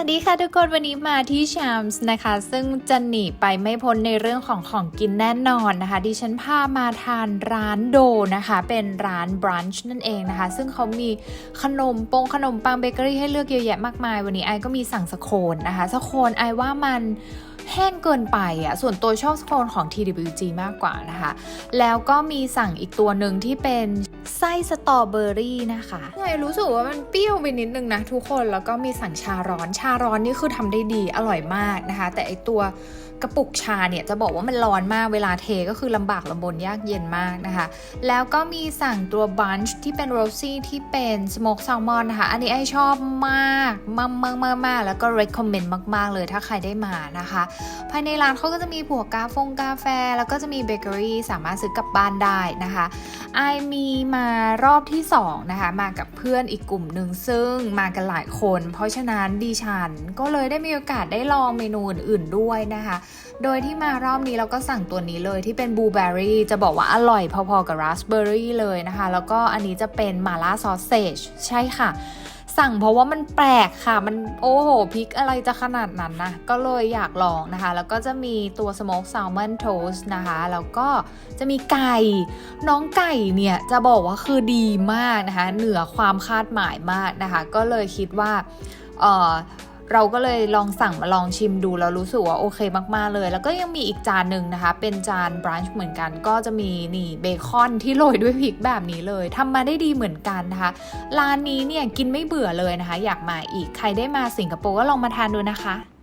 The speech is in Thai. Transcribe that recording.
วัสดีค่ะทุกคนวันนี้มาที่ชามส์นะคะ ซึ่งจะหนีไปไม่พ้นในเรื่องของของกินแน่นอนนะคะดิฉันพามาทานร้านโดนะคะ เป็นร้านบรันช์นั่นเองนะคะ ซึ่งเขามีขนมปงขนมปังเบเกอรี่ให้เลือกเยอะแยะมากมาย วันนี้ไอก็มีสั่งสโคนนะคะสโคนไอว่ามัน แห้งเกินไปอะส่วนตัวชอบสโคนของ TWG มากกว่านะคะ แล้วก็มีสั่งอีกตัวหนึ่งที่เป็นไส้สตรอเบอรี่นะคะไงรู้สึกว่ามันเปรี้ยวไปนิดนึงนะทุกคนแล้วก็มีสั่งชาร้อนชาร้อนนี่คือทำได้ดีอร่อยมากนะคะ แต่ไอตัวกระปุกชาเนี่ยจะบอกว่ามันร้อนมากเวลาเทก็คือลำบากลำบนยากเย็นมากนะคะ แล้วก็มีสั่งตัวบันช์ที่เป็นโรซี่ที่เป็นสโมกแซลมอนนะคะอันนี้ไอชอบมากมากมากมากมากแล้วก็ recommend มาก ๆ เลยถ้าใครได้มานะคะภายในร้านเขาก็จะมีผัวกาฟงกาแฟ แล้วก็จะมีเบเกอรี่สามารถซื้อกลับบ้านได้นะคะไอมีมารอบที่2นะคะมากับเพื่อนอีกกลุ่มหนึ่งซึ่งมากันหลายคน เพราะฉะนั้นดิฉันก็เลยได้มีโอกาสได้ลองเมนูอื่นๆด้วยนะคะ โดยที่มารอบนี้เราก็สั่งตัวนี้เลยที่เป็นบลูเบอร์รี่จะบอกว่าอร่อยพอๆกับราสเบอร์รี่เลยนะคะ แล้วก็อันนี้จะเป็นมาล่าซอสเซจใช่ค่ะ สั่งเพราะว่ามันแปลกค่ะ มันโอ้โหพริกอะไรจะขนาดนั้นนะ ก็เลยอยากลองนะคะ แล้วก็จะมีตัวสโมกแซลมอนโทสนะคะ แล้วก็จะมีไก่ น้องไก่เนี่ยจะบอกว่าคือดีมากนะคะ เหนือความคาดหมายมากนะคะ ก็เลยคิดว่าเออ เราก็เลยลองสั่งมาลองชิมดูแล้วรู้สึกว่าโอเคมากๆเลย แล้วก็ยังมีอีกจานหนึ่งนะคะ เป็นจานบรันช์เหมือนกัน ก็จะมีนี่เบคอนที่โรยด้วยพริกแบบนี้เลยทำมาได้ดีเหมือนกันนะคะ ร้านนี้เนี่ยกินไม่เบื่อเลยนะคะ อยากมาอีกใครได้มาสิงคโปร์ก็ลองมาทานดูนะคะ